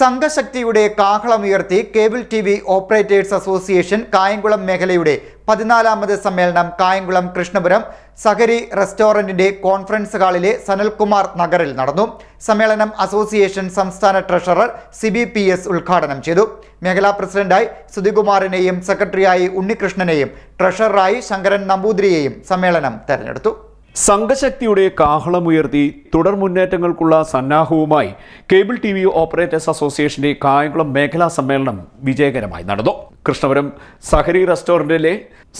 സംഘശക്തിയുടെ കാഹളമുയർത്തി cable T V operators association Kayamkulam മേഖലയുടെ പതിനാലാമത് സമ്മേളനം കായംകുളം കൃഷ്ണപുരം സഹരി റെസ്റ്റോറന്റിന്റെ കോൺഫറൻസ് ഹാളിലെ സനൽകുമാർ നഗറിൽ നടന്നു. സമ്മേളനം അസോസിയേഷൻ സംസ്ഥാന ട്രഷറർ സിബി പി എസ് ഉദ്ഘാടനം ചെയ്തു. മേഖലാ പ്രസിഡന്റായി സുധികുമാറിനെയും സെക്രട്ടറിയായി ഉണ്ണികൃഷ്ണനെയും ട്രഷററായി ശങ്കരൻ നമ്പൂതിരിയെയും സമ്മേളനം തെരഞ്ഞെടുത്തു. സംഘശക്തിയുടെ കാഹളമുയർത്തി തുടർ മുന്നേറ്റങ്ങൾക്കുള്ള സന്നാഹവുമായി കേബിൾ ടി വി ഓപ്പറേറ്റേഴ്സ് അസോസിയേഷന്റെ കായംകുളം മേഖലാ സമ്മേളനം വിജയകരമായി നടന്നു. കൃഷ്ണപുരം സഹരി റെസ്റ്റോറന്റിലെ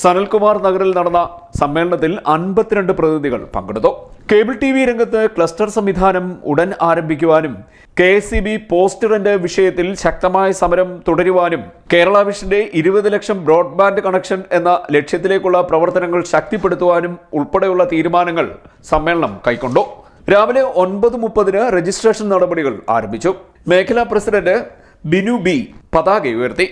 സനൽകുമാർ നഗറിൽ നടന്ന സമ്മേളനത്തിൽ അൻപത്തിരണ്ട് പ്രതിനിധികൾ പങ്കെടുത്തു. കേബിൾ ടി വി രംഗത്ത് ക്ലസ്റ്റർ സംവിധാനം ഉടൻ ആരംഭിക്കുവാനും K S C B post വിഷയത്തിൽ ശക്തമായ സമരം തുടരുവാനും കേരള വിഷന്റെ ഇരുപത് ലക്ഷം ബ്രോഡ്ബാൻഡ് കണക്ഷൻ എന്ന ലക്ഷ്യത്തിലേക്കുള്ള പ്രവർത്തനങ്ങൾ ശക്തിപ്പെടുത്തുവാനും ഉൾപ്പെടെയുള്ള തീരുമാനങ്ങൾ സമ്മേളനം കൈക്കൊണ്ടു. രാവിലെ ഒൻപത് മുപ്പതിന് രജിസ്ട്രേഷൻ നടപടികൾ ആരംഭിച്ചു. മേഖലാ പ്രസിഡന്റ് ബിനു ബി പതാക ഉയർത്തി.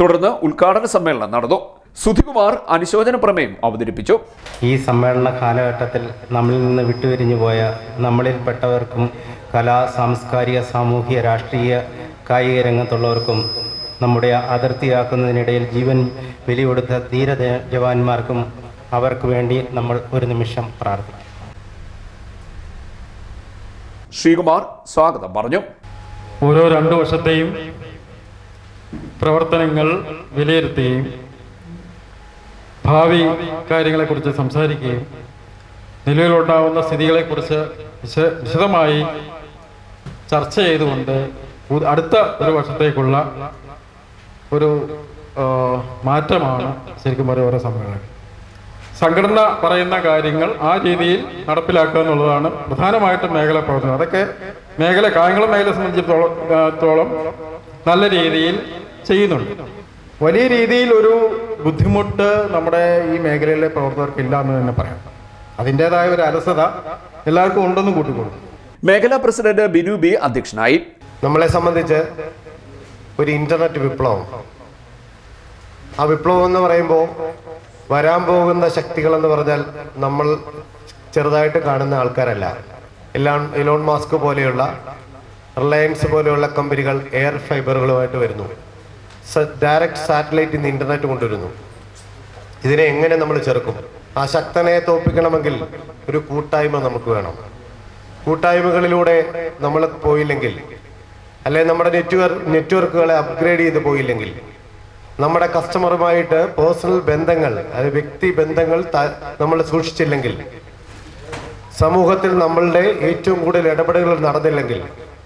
തുടർന്ന് ഉദ്ഘാടന സമ്മേളനം നടന്നു. സുധികുമാർ അനുശോചന പ്രമേയം അവതരിപ്പിച്ചു. ഈ സമ്മേളന കാലഘട്ടത്തിൽ നമ്മളിൽ നിന്ന് വിട്ടുപിരിഞ്ഞു പോയ നമ്മളിൽപ്പെട്ടവർക്കും കലാ സാംസ്കാരിക സാമൂഹിക രാഷ്ട്രീയ കായിക രംഗത്തുള്ളവർക്കും നമ്മുടെ അതിർത്തിയാക്കുന്നതിനിടയിൽ ജീവൻ വിലയൊടുത്ത ധീര ജവാന്മാർക്കും അവർക്ക് വേണ്ടി നമ്മൾ ഒരു നിമിഷം പ്രാർത്ഥിക്കും. ശ്രീകുമാർ സ്വാഗതം പറഞ്ഞു. ഓരോ രണ്ടു വർഷത്തെയും പ്രവർത്തനങ്ങൾ വിലയിരുത്തുകയും ഭാവി കാര്യങ്ങളെക്കുറിച്ച് സംസാരിക്കുകയും നിലവിലുണ്ടാവുന്ന സ്ഥിതികളെക്കുറിച്ച് വിശ- വിശദമായി ചർച്ച ചെയ്തുകൊണ്ട് അടുത്ത ഒരു വർഷത്തേക്കുള്ള ഒരു മാറ്റമാണ് ശരിക്കും പറയുക ഓരോ സമ്മേളനം. സംഘടന പറയുന്ന കാര്യങ്ങൾ ആ രീതിയിൽ നടപ്പിലാക്കുക എന്നുള്ളതാണ് പ്രധാനമായിട്ടും മേഖല പ്രവർത്തനം. അതൊക്കെ മേഖല കായംകുളം മേഖല സംബന്ധിച്ചിടത്തോളം നല്ല രീതിയിൽ ചെയ്യുന്നുണ്ട്. വലിയ രീതിയിൽ ഒരു ബുദ്ധിമുട്ട് നമ്മുടെ ഈ മേഖലയിലെ പ്രവർത്തകർക്ക് ഇല്ല എന്ന് തന്നെ പറയാം. അതിന്റെതായ ഒരു അലസത എല്ലാവർക്കും ഉണ്ടെന്ന് കൂട്ടിക്കൊടുക്കും മേഖലാ പ്രസിഡന്റ് ബിനു ബി അധ്യക്ഷനായി. നമ്മളെ സംബന്ധിച്ച് ഒരു ഇന്റർനെറ്റ് വിപ്ലവം. ആ വിപ്ലവം എന്ന് പറയുമ്പോൾ വരാൻ പോകുന്ന ശക്തികൾ എന്ന് പറഞ്ഞാൽ നമ്മൾ ചെറുതായിട്ട് കാണുന്ന ആൾക്കാരല്ല. എല്ലാം ഇലോൺ മാസ്ക് പോലെയുള്ള റിലയൻസ് പോലെയുള്ള കമ്പനികൾ എയർ ഫൈബറുകളുമായിട്ട് വരുന്നു. ഡയറക്റ്റ് സാറ്റലൈറ്റ് ഇന്ന് ഇന്റർനെറ്റ് കൊണ്ടുവരുന്നു. ഇതിനെ എങ്ങനെ നമ്മൾ ചെറുക്കും? ആ ശക്തനെ തോപ്പിക്കണമെങ്കിൽ ഒരു കൂട്ടായ്മ നമുക്ക് വേണം. കൂട്ടായ്മകളിലൂടെ നമ്മൾ പോയില്ലെങ്കിൽ അല്ലെ നമ്മുടെ നെറ്റ്വർക്ക് നെറ്റ്വർക്കുകളെ അപ്ഗ്രേഡ് ചെയ്ത് പോയില്ലെങ്കിൽ നമ്മുടെ കസ്റ്റമറുമായിട്ട് പേഴ്സണൽ ബന്ധങ്ങൾ അതായത് വ്യക്തി ബന്ധങ്ങൾ നമ്മൾ സൂക്ഷിച്ചില്ലെങ്കിൽ സമൂഹത്തിൽ നമ്മളുടെ ഏറ്റവും കൂടുതൽ ഇടപെടലുകൾ നടന്നില്ലെങ്കിൽ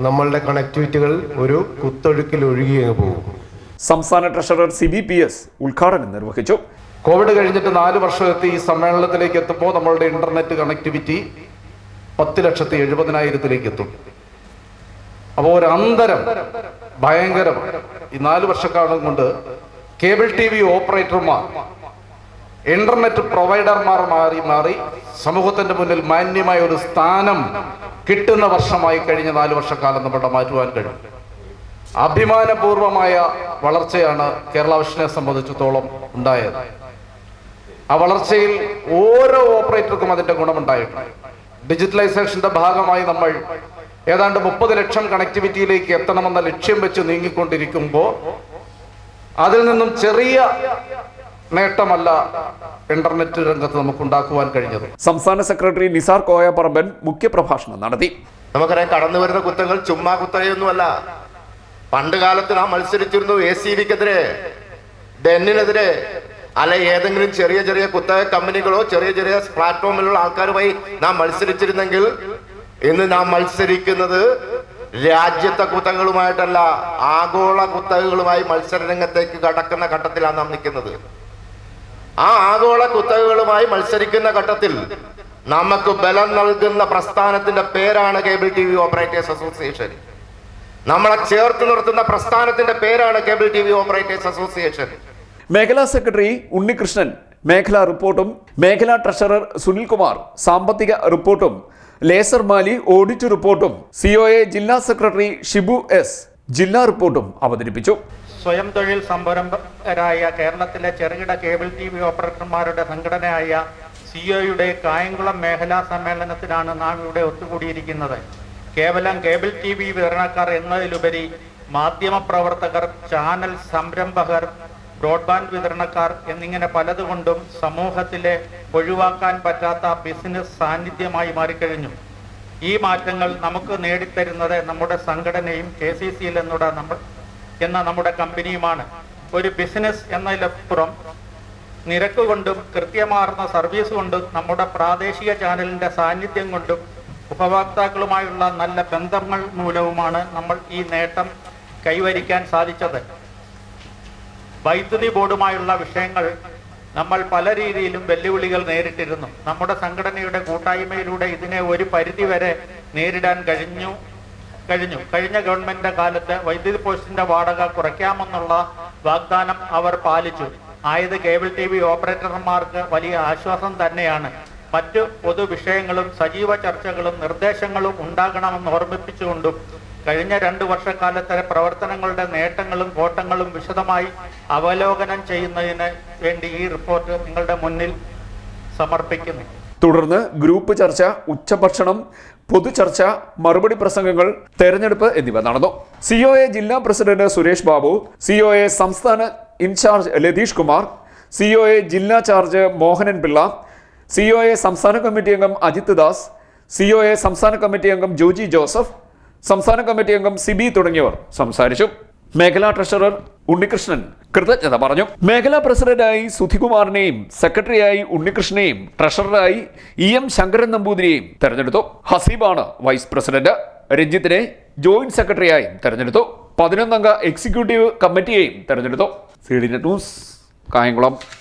നമ്മളുടെ കണക്ടിവിറ്റികൾ ഒരു കുത്തൊഴുക്കിൽ ഒഴുകിയങ്ങ് പോകും. സംസ്ഥാന treasurer C B P S ഉദ്ഘാടനം നിർവഹിച്ചു. കോവിഡ് കഴിഞ്ഞിട്ട് നാല് വർഷത്തെ ഈ സമ്മേളനത്തിലേക്ക് എത്തുമ്പോൾ നമ്മളുടെ ഇന്റർനെറ്റ് കണക്ടിവിറ്റി പത്ത് ലക്ഷത്തി എഴുപതിനായിരത്തിലേക്ക് എത്തും. അപ്പോൾ ഒരു അന്തരം ഭയങ്കരമാണ് ഈ നാല് വർഷക്കാലം കൊണ്ട് കേബിൾ ടി വി ഓപ്പറേറ്റർമാർ ഇന്റർനെറ്റ് പ്രൊവൈഡർമാർ മാറി മാറി സമൂഹത്തിന്റെ മുന്നിൽ മാന്യമായ ഒരു സ്ഥാനം കിട്ടുന്ന വർഷമായി കഴിഞ്ഞ നാല് വർഷക്കാലം നമ്മുടെ മാറ്റുവാൻ കഴിയും. അഭിമാനപൂർവമായ വളർച്ചയാണ് കേരള വിഷനെ സംബന്ധിച്ചിടത്തോളം ഉണ്ടായത്. ആ വളർച്ചയിൽ ഓരോ ഓപ്പറേറ്റർക്കും അതിന്റെ ഗുണമുണ്ടായിട്ടുണ്ട് ഡിജിറ്റലൈസേഷന്റെ ഭാഗമായി നമ്മൾ ഏതാണ്ട് മുപ്പത് ലക്ഷം കണക്ടിവിറ്റിയിലേക്ക് എത്തണമെന്ന ലക്ഷ്യം വെച്ച് നീങ്ങിക്കൊണ്ടിരിക്കുമ്പോൾ അതിൽ നിന്നും ചെറിയ നേട്ടമല്ല ഇന്റർനെറ്റ് രംഗത്ത് നമുക്ക് ഉണ്ടാക്കുവാൻ കഴിഞ്ഞത്. സംസ്ഥാന സെക്രട്ടറി നിസാർ കോയ പറമ്പൻ മുഖ്യപ്രഭാഷണം നടത്തി. നമുക്കറിയാം കടന്നു വരുന്ന കുറ്റങ്ങൾ ചുമ്മാ കുത്തകയൊന്നുമല്ല പണ്ട് കാലത്ത് നാം മത്സരിച്ചിരുന്നു എ സി ബിക്കെതിരെ ഡെന്നിനെതിരെ. അല്ലെ ഏതെങ്കിലും ചെറിയ ചെറിയ കുത്തക കമ്പനികളോ ചെറിയ ചെറിയ പ്ലാറ്റ്ഫോമിലുള്ള ആൾക്കാരുമായി നാം മത്സരിച്ചിരുന്നെങ്കിൽ ഇന്ന് നാം മത്സരിക്കുന്നത് രാജ്യത്തെ കുത്തകളുമായിട്ടല്ല ആഗോള കുത്തകകളുമായി മത്സര രംഗത്തേക്ക് കടക്കുന്ന ഘട്ടത്തിലാണ് നാം നിൽക്കുന്നത്. ആ ആഗോള കുത്തകകളുമായി മത്സരിക്കുന്ന ഘട്ടത്തിൽ നമുക്ക് ബലം നൽകുന്ന പ്രസ്ഥാനത്തിന്റെ പേരാണ് cable T V operators association. നമ്മളെ ചേർത്ത് നിർത്തുന്ന പ്രസ്ഥാനത്തിന്റെ പേരാണ് cable T V operators association. മേഖലാ സെക്രട്ടറി ഉണ്ണികൃഷ്ണൻ മേഖലാ റിപ്പോർട്ടും മേഖലാ ട്രഷറർ സുനിൽ സുനിൽകുമാർ സാമ്പത്തിക റിപ്പോർട്ടും ലേസർ മാലി ഓഡിറ്റ് റിപ്പോർട്ടും സിഒഎ ജില്ലാ സെക്രട്ടറി ഷിബു എസ് ജില്ലാ റിപ്പോർട്ടും അവതരിപ്പിച്ചു. സ്വയം തൊഴിൽ സംരംഭകരായ കേരളത്തിലെ ചെറുകിട കേബിൾ ടി വി ഓപ്പറേറ്റർമാരുടെ സംഘടനയായ സിഒയുടെ കായംകുളം മേഖലാ സമ്മേളനത്തിലാണ് നാം ഇവിടെ ഒത്തുകൂടിയിരിക്കുന്നത്. കേവലം കേബിൾ ടി വി വിതരണക്കാർ എന്നതിലുപരി മാധ്യമപ്രവർത്തകർ ചാനൽ സംരംഭകർ ബ്രോഡ്ബാൻഡ് വിതരണക്കാർ എന്നിങ്ങനെ പലതുകൊണ്ടും സമൂഹത്തിലെ ഒഴിവാക്കാൻ പറ്റാത്ത ബിസിനസ് സാന്നിധ്യമായി മാറിക്കഴിഞ്ഞു. ഈ മാറ്റങ്ങൾ നമുക്ക് നേടിത്തരുന്നത് നമ്മുടെ സംഘടനയും കെ സി സിയിൽ നമ്മൾ എന്ന നമ്മുടെ കമ്പനിയുമാണ്. ഒരു ബിസിനസ് എന്നതിലപ്പുറം നിരക്ക് കൊണ്ടും കൃത്യമാർന്ന സർവീസ് കൊണ്ടും നമ്മുടെ പ്രാദേശിക ചാനലിന്റെ സാന്നിധ്യം കൊണ്ടും ഉപഭോക്താക്കളുമായുള്ള നല്ല ബന്ധങ്ങൾ മൂലവുമാണ് നമ്മൾ ഈ നേട്ടം കൈവരിക്കാൻ സാധിച്ചത്. വൈദ്യുതി ബോർഡുമായുള്ള വിഷയങ്ങൾ നമ്മൾ പല രീതിയിലും വെല്ലുവിളികൾ നേരിട്ടിരുന്നു. നമ്മുടെ സംഘടനയുടെ കൂട്ടായ്മയിലൂടെ ഇതിനെ ഒരു പരിധി വരെ നേരിടാൻ കഴിഞ്ഞു കഴിഞ്ഞു. കഴിഞ്ഞ ഗവൺമെന്റിന്റെ കാലത്ത് വൈദ്യുതി പോസ്റ്റിന്റെ വാടക കുറയ്ക്കാമെന്നുള്ള വാഗ്ദാനം അവർ പാലിച്ചു. ആയത് കേബിൾ ടി വി ഓപ്പറേറ്റർമാർക്ക് വലിയ ആശ്വാസം തന്നെയാണ്. മറ്റു പൊതുവിഷയങ്ങളും സജീവ ചർച്ചകളും നിർദ്ദേശങ്ങളും ഉണ്ടാകണമെന്ന് ഓർമ്മിപ്പിച്ചുകൊണ്ടും കഴിഞ്ഞ രണ്ടു വർഷക്കാലത്തെ പ്രവർത്തനങ്ങളുടെ നേട്ടങ്ങളും കോട്ടങ്ങളും വിശദമായി അവലോകനം ചെയ്യുന്നതിന് വേണ്ടി ഈ റിപ്പോർട്ട് നിങ്ങളുടെ മുന്നിൽ സമർപ്പിക്കുന്നു. തുടർന്ന് ഗ്രൂപ്പ് ചർച്ച ഉച്ചഭക്ഷണം പൊതുചർച്ച മറുപടി പ്രസംഗങ്ങൾ തെരഞ്ഞെടുപ്പ് എന്നിവ നടന്നു. സിഒഎ ജില്ലാ പ്രസിഡന്റ് സുരേഷ് ബാബു സിഒഎ സംസ്ഥാന in charge Latheesh Kumar COA ജില്ലാ ചാർജ് മോഹനൻ പിള്ള സിഒഎ സംസ്ഥാന കമ്മിറ്റി അംഗം Ajith Das C O A സംസ്ഥാന കമ്മിറ്റി അംഗം ജോജി ജോസഫ് സംസ്ഥാന കമ്മിറ്റി അംഗം സിബി തുടങ്ങിയവർ സംസാരിച്ചു. മേഖലാ ട്രഷറർ ഉണ്ണികൃഷ്ണൻ കൃതജ്ഞത പറഞ്ഞു. മേഖലാ പ്രസിഡന്റായി സുധികുമാറിനെയും സെക്രട്ടറിയായി ഉണ്ണികൃഷ്ണനെയും ട്രഷററായി ഇ എം ശങ്കരൻ നമ്പൂതിരിയെയും തെരഞ്ഞെടുത്തു. ഹസീബാണ് വൈസ് പ്രസിഡന്റ്. രഞ്ജിത്തിനെ ജോയിന്റ് സെക്രട്ടറിയായും തെരഞ്ഞെടുത്തു. പതിനൊന്നംഗ എക്സിക്യൂട്ടീവ് കമ്മിറ്റിയെയും തെരഞ്ഞെടുത്തു. C D news Kayamkulam.